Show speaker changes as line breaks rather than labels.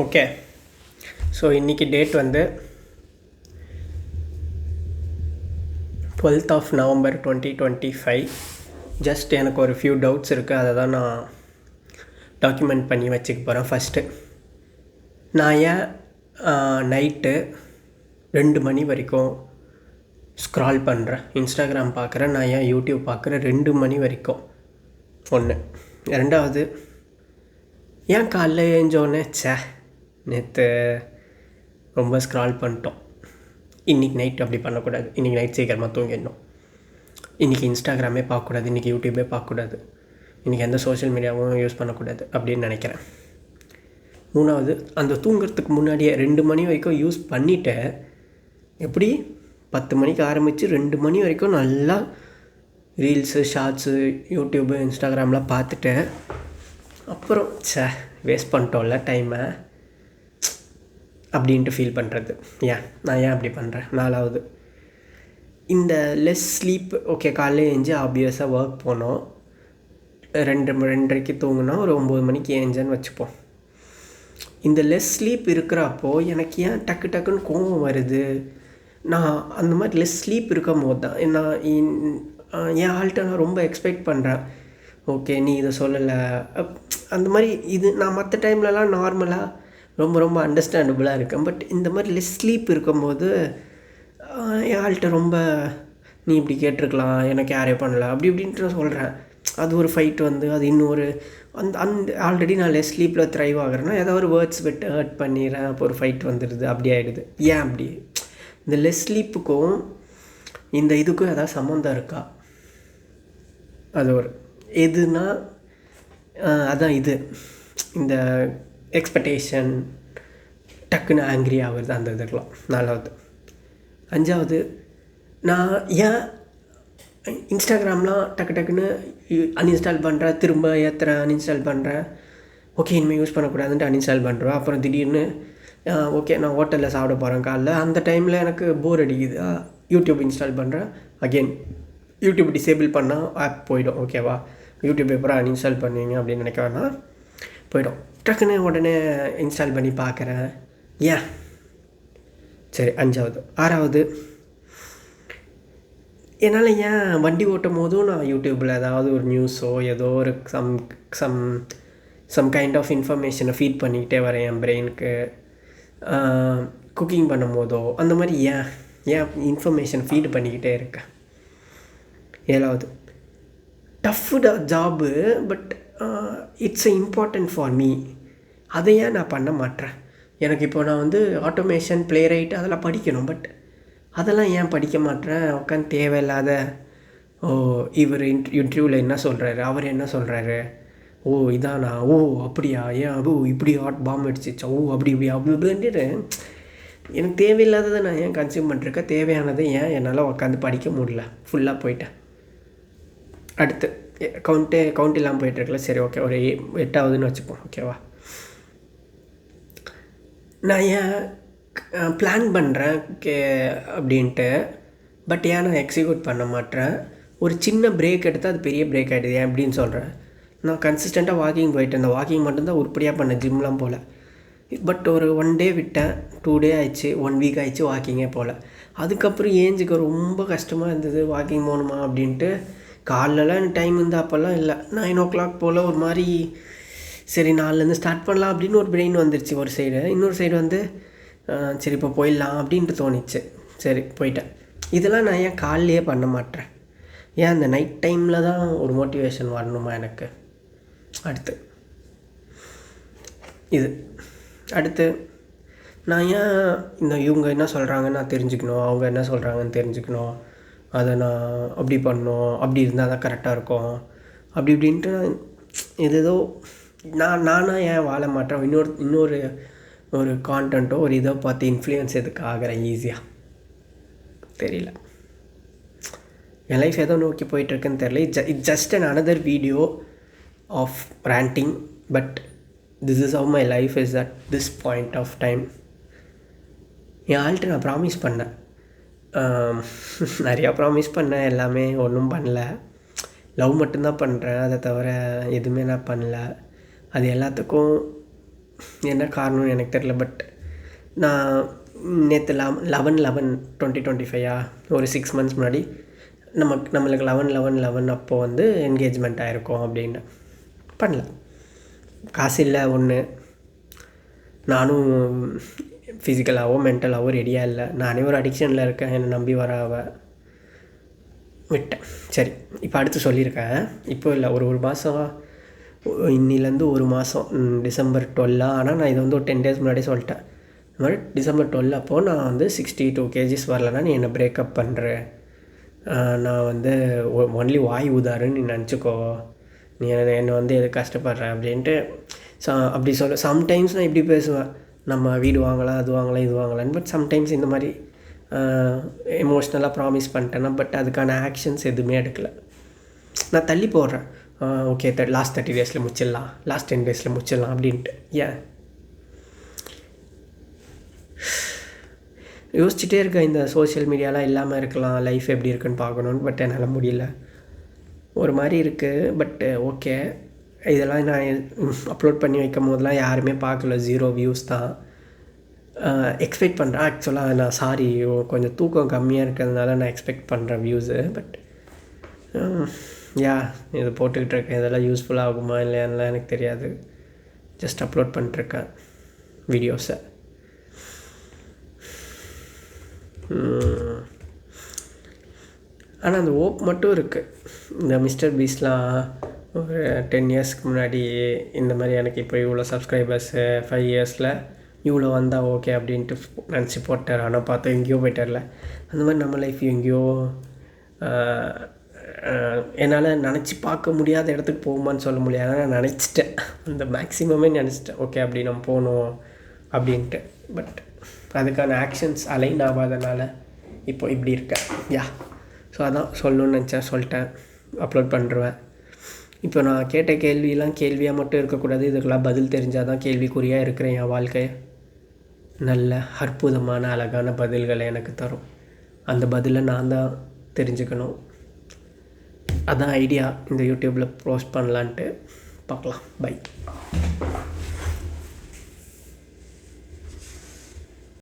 Okay so இன்றைக்கி date வந்து twelfth of November twenty twenty five just எனக்கு ஒரு ஃபியூ டவுட்ஸ் இருக்குது அதை தான் நான் டாக்குமெண்ட் பண்ணி வச்சுக்க போகிறேன் ஃபஸ்ட்டு நான் ஏன் நைட்டு ரெண்டு மணி வரைக்கும் ஸ்க்ரால் பண்ணுறேன் இன்ஸ்டாகிராம் பார்க்குறேன் நான் ஏன் யூடியூப் பார்க்குறேன் ரெண்டு மணி வரைக்கும். ஒன்று ரெண்டாவது ஏன் காலைல ஏஞ்சோன்னே? சே நேற்று ரொம்ப ஸ்க்ரால் பண்ணிட்டோம். இன்றைக்கி நைட் அப்படி பண்ணக்கூடாது. இன்றைக்கி நைட் சீக்கிரமாக தூங்கிடணும். இன்றைக்கி இன்ஸ்டாகிராமே பார்க்கக்கூடாது. இன்றைக்கி யூடியூபே பார்க்கக்கூடாது. இன்றைக்கி எந்த சோஷியல் மீடியாவும் யூஸ் பண்ணக்கூடாது அப்படின்னு நினைக்கிறேன். மூணாவது அந்த தூங்குறதுக்கு முன்னாடியே ரெண்டு மணி வரைக்கும் யூஸ் பண்ணிவிட்டு எப்படி? பத்து மணிக்கு ஆரம்பித்து ரெண்டு மணி வரைக்கும் நல்லா ரீல்ஸு ஷார்ட்ஸு யூடியூப்பு இன்ஸ்டாகிராம்லாம் பார்த்துட்டு அப்புறம் சே வேஸ்ட் பண்ணிட்டோம்ல டைமை அப்படின்ட்டு ஃபீல் பண்ணுறது ஏன் நான் ஏன் அப்படி பண்ணுறேன் நாலாவது. இந்த லெஸ் ஸ்லீப் ஓகே காலையில் எழுஞ்சி ஆப்வியஸாக ஒர்க் போனோம். ரெண்டு ரெண்டரைக்கு தூங்கினா ஒரு ஒம்பது மணிக்கு ஏஞ்சேன்னு வச்சுப்போம். இந்த லெஸ் ஸ்லீப் இருக்கிறப்போ எனக்கு ஏன் டக்கு டக்குன்னு கோவம் வருது? நான் அந்த மாதிரி லெஸ் ஸ்லீப் இருக்கும் போது தான். நான் இன்- என் ஆள்கிட்ட நான் ரொம்ப எக்ஸ்பெக்ட் பண்ணுறேன் ஓகே நீ இதை சொல்லலை. அப்- அந்த மாதிரி இது நான் மற்ற டைம்லலாம் நார்மலாக ரொம்ப ரொம்ப அண்டர்ஸ்டாண்டபுளாக இருக்கேன் பட் இந்த மாதிரி லெஸ் ஸ்லீப் இருக்கும்போது ஆஹ், ஆள்கிட்ட ரொம்ப நீ இப்படி கேட்டிருக்கலாம் எனக்கு யாரே பண்ணல. அப்படி இப்படின்ட்டு சொல்கிறேன் அது ஒரு ஃபைட் வந்து அது இன்னொரு அந்த அந்த ஆல்ரெடி நான் லெஸ் ஸ்லீப்பில் த்ரைவ் ஆகிறேன்னா ஏதாவது ஒரு வேர்ட்ஸ் விட்டு ஹர்ட் பண்ணிடுறேன் அப்போ ஒரு ஃபைட் வந்துடுது. அப்படி ஆகிடுது ஏன் அப்படி? இந்த லெஸ் ஸ்லீப்புக்கும் இந்த இதுக்கும் ஏதாவது சம்மந்தம் இருக்கா? அது ஒரு எதுனா அதான் இது. இந்த எக்ஸ்பெக்டேஷன் டக்குன்னு ஆங்க்ரி ஆகுறது அந்த இதுக்கெலாம் நாலாவது. அஞ்சாவது நான் ஏன் இன்ஸ்டாகிராம்லாம் டக்கு டக்குன்னு அன்இன்ஸ்டால் பண்ணுறேன் திரும்ப ஏற்றுறேன் அன்இன்ஸ்டால் பண்ணுறேன் ஓகே இனிமேல் யூஸ் பண்ணக்கூடாதுன்ட்டு அன்இன்ஸ்டால் பண்ணுறேன் அப்புறம் திடீர்னு ஓகே நான் ஹோட்டலில் சாப்பிட போகிறேன் காலைல. அந்த டைமில் எனக்கு போர் அடிக்குது. யூடியூப் இன்ஸ்டால் பண்ணுறேன் அகெயின் யூடியூப் டிசேபிள் பண்ணால் ஆப் போயிடும். ஓகேவா யூடியூப் எப்போ அன்இன்ஸ்டால் பண்ணுவீங்க அப்படின்னு நினைக்க வேணாம். போயிடும். டக்குன்னு உடனே இன்ஸ்டால் பண்ணி பார்க்குறேன். ஏன்? சரி அஞ்சாவது. ஆறாவது. என்னால் ஏன் வண்டி ஓட்டும் போதும் நான் யூடியூப்பில் ஏதாவது ஒரு நியூஸோ ஏதோ ஒரு some some some kind of இன்ஃபர்மேஷனை ஃபீட் பண்ணிக்கிட்டே வரேன் என் பிரெயினுக்கு குக்கிங் பண்ணும் போதோ அந்த மாதிரி ஏன்? ஏன் இன்ஃபர்மேஷன் ஃபீட் பண்ணிக்கிட்டே இருக்கேன்? ஏழாவது. Tough job but it's a important for me அதை ஏன் நான் பண்ண மாட்டேன் எனக்கு இப்போ நான் வந்து ஆட்டோமேஷன் ப்ளே ரைட் அதெல்லாம் படிக்கணும் பட் அதெல்லாம் ஏன் படிக்க மாட்டேன் உட்காந்து தேவையில்லாத ஓ இவர் இன்ட் இன்டர்வியூவில் என்ன சொல்கிறாரு அவர் என்ன சொல்கிறாரு ஓ இதானா? ஓ அப்படியா? ஏன்? ஓ இப்படி ஹாட் பாம்பு அடிச்சிச்சா ஓ அப்படி இப்படி அப்படி இப்படின்ட்டு எனக்கு தேவையில்லாததை நான் ஏன் கன்சியூம் பண்ணிருக்கேன் தேவையானதை ஏன் என்னால் உட்காந்து படிக்க முடியல? ஃபுல்லாக போயிட்டேன். அடுத்து கவுண்ட்டு கவுண்ட் இல்லாமல் போயிட்டுருக்கல சரி ஓகே ஒரு எட்டாவதுன்னு வச்சுப்போம். ஓகேவா நான் ஏன் பிளான் பண்ணுறேன் கே அப்படின்ட்டு பட் ஏன் நான் எக்ஸிக்யூட் பண்ண மாட்டேறேன் ஒரு சின்ன பிரேக் எடுத்தால் அது பெரிய பிரேக் ஆகிடுது ஏன் அப்படின்னு சொல்கிறேன் நான் கன்சிஸ்டண்ட்டாக வாக்கிங் போயிட்டேன். இந்த வாக்கிங் மட்டும்தான் உருப்படியாக பண்ணேன் ஜிம்லாம் போல். பட் ஒரு ஒன் டே விட்டேன் டூ டே ஆயிடுச்சு ஒன் வீக் ஆயிடுச்சு வாக்கிங்கே போல். அதுக்கப்புறம் ஏஞ்சுக்கு ரொம்ப கஷ்டமாக இருந்தது வாக்கிங் போகணுமா அப்படின்ட்டு. காலைலலாம் எனக்கு டைம் இருந்தால் அப்போல்லாம் இல்லை. நைன் ஓ கிளாக் போல் ஒரு மாதிரி சரி நாலுலேருந்து ஸ்டார்ட் பண்ணலாம் அப்படின்னு ஒரு பிரெயின் வந்துருச்சு. ஒரு சைடு இன்னொரு சைடு வந்து சரி இப்போ போயிடலாம் அப்படின்ட்டு தோணிச்சு. சரி போயிட்டேன். இதெல்லாம் நான் ஏன் காலையிலே பண்ண மாட்டேன் ஏன் அந்த நைட் டைமில் தான் ஒரு மோட்டிவேஷன் வரணுமா எனக்கு? அடுத்து. இது. அடுத்து நான் ஏன் இந்த இவங்க என்ன சொல்கிறாங்கன்னு நான் தெரிஞ்சுக்கணும்? அவங்க என்ன சொல்கிறாங்கன்னு தெரிஞ்சுக்கணும்? அதை நான் அப்படி பண்ணணும். அப்படி இருந்தால் தான் கரெக்டாக இருக்கும். அப்படி இப்படின்ட்டு நான் ஏதோ நான் நானாக ஏன் வாழ மாட்டேன்? இன்னொரு இன்னொரு ஒரு கான்டென்ட்டோ ஒரு இதோ பார்த்து இன்ஃப்ளூயன்ஸ் எதுக்கு ஆகிறேன்? ஈஸியாக தெரியல. என் லைஃப் எதோ நோக்கி போயிட்டுருக்குன்னு தெரியல. It just an another video of ranting but this is of my life is at this point of time என் ஆள்கிட்ட நான் ப்ராமிஸ் பண்ணேன். நிறையா ப்ராமிஸ் பண்ணேன். எல்லாமே ஒன்றும் பண்ணல. லவ் மட்டும்தான் பண்ணுறேன் அதை தவிர எதுவுமே நான் பண்ணல. அது எல்லாத்துக்கும் என்ன காரணம்னு எனக்கு தெரில பட் நான் நேற்று eleven eleven eleven twenty twenty ஃபைவா ஒரு சிக்ஸ் மந்த்ஸ் முன்னாடி நமக்கு நம்மளுக்கு லெவன் லெவன் லெவன் அப்போது வந்து என்கேஜ்மெண்ட் ஆகிருக்கும் அப்படின்னு பண்ணல காசு இல்லை ஒன்று நானும் ஃபிசிக்கலாகவோ மென்டலாகவோ ரெடியாக இல்லை. நானே ஒரு அடிக்ஷனில் இருக்கேன். என்னை நம்பி வர அவ விட்டேன். சரி இப்போ அடுத்து சொல்லியிருக்கேன். இப்போ இல்லை ஒரு ஒரு மாதம் இன்னிலேருந்து ஒரு மாதம் டிசம்பர் டுவெல்லா ஆனால் நான் இதை வந்து ஒரு டென் டேஸ் முன்னாடியே சொல்லிட்டேன். இந்த மாதிரி டிசம்பர் டுவெல் அப்போது நான் வந்து சிக்ஸ்டி டூ கேஜிஸ் வரலன்னா நீ என்னை பிரேக்கப் பண்ணுற நான் வந்து ஒன்லி வாய் உதாருன்னு நீ நினச்சிக்கோ. நீ என்னை வந்து எது கஷ்டப்படுற அப்படின்ட்டு ச அப்படி சொல்ல சம்டைம்ஸ் நான் இப்படி பேசுவேன். நம்ம வீடு வாங்கலாம் அது வாங்கலாம் இது வாங்கலான்னு பட் சம்டைம்ஸ் இந்த மாதிரி எமோஷ்னலாக ப்ராமிஸ் பண்ணிட்டேன்னா பட் அதுக்கான ஆக்ஷன்ஸ் எதுவுமே எடுக்கலை. நான் தள்ளி போடுறேன். ஓகே த லாஸ்ட் தேர்ட்டி டேஸில் முடிச்சிடலாம். லாஸ்ட் டென் டேஸில் முடிச்சிடலாம் அப்படின்ட்டு. ஏன் யோசிச்சுட்டே இருக்கேன் இந்த சோஷியல் மீடியாலாம் இல்லாமல் இருக்கலாம் லைஃப் எப்படி இருக்குன்னு பார்க்கணுன்னு பட் என்னால் முடியல. ஒரு மாதிரி இருக்குது பட்டு ஓகே இதெல்லாம் நான் அப்லோட் பண்ணி வைக்கும் போதெல்லாம் யாருமே பார்க்கல. ஜீரோ வியூஸ் தான். எக்ஸ்பெக்ட் பண்ணுறேன் ஆக்சுவலாக நான் சாரி கொஞ்சம் தூக்கம் கம்மியாக இருக்கிறதுனால நான் எக்ஸ்பெக்ட் பண்ணுறேன் வியூஸு பட் யா இது போட்டுக்கிட்டு இருக்கேன் இதெல்லாம் யூஸ்ஃபுல்லாக ஆகுமா இல்லையான்லாம் எனக்கு தெரியாது. ஜஸ்ட் அப்லோட் பண்ணிட்டுருக்கேன் வீடியோஸை ஆனால் அந்த ஓப் மட்டும் இருக்குது இந்த மிஸ்டர் பீஸ்லாம் ஒரு டென் இயர்ஸ்க்கு முன்னாடி இந்த மாதிரி எனக்கு இப்போ இவ்வளோ சப்ஸ்கிரைபர்ஸு ஃபைவ் இயர்ஸில் இவ்வளோ வந்தால் ஓகே அப்படின்ட்டு நினச்சி போட்டார். ஆனால் பார்த்தா எங்கேயோ போயிட்டார்ல. அந்த மாதிரி நம்ம லைஃப் எங்கேயோ என்னால் நினச்சி பார்க்க முடியாத இடத்துக்கு போகுமான்னு சொல்ல முடியாது. நான் நினச்சிட்டேன். அந்த மேக்ஸிமமே நினச்சிட்டேன். ஓகே அப்படி நம்ம போகணும் அப்படின்ட்டு. பட் அதுக்கான ஆக்ஷன்ஸ் அலைன் ஆகாதனால இப்போ இப்படி இருக்கேன். யா ஸோ அதான் சொல்லணும்னு நினச்சேன். சொல்லிட்டேன். அப்லோட் பண்ணுறேன் இப்போ நான் கேட்ட கேள்வியெல்லாம் கேள்வியாக மட்டும் இருக்கக்கூடாது. இதுக்கெல்லாம் பதில் தெரிஞ்சால் தான் கேள்விக்குறியாக இருக்கிறேன் என் வாழ்க்கை நல்ல அற்புதமான அழகான பதில்களை எனக்கு தரும். அந்த பதிலை நான் தான் தெரிஞ்சுக்கணும். அதான் ஐடியா இந்த யூடியூப்பில் போஸ்ட் பண்ணலான்ட்டு. பார்க்கலாம். பை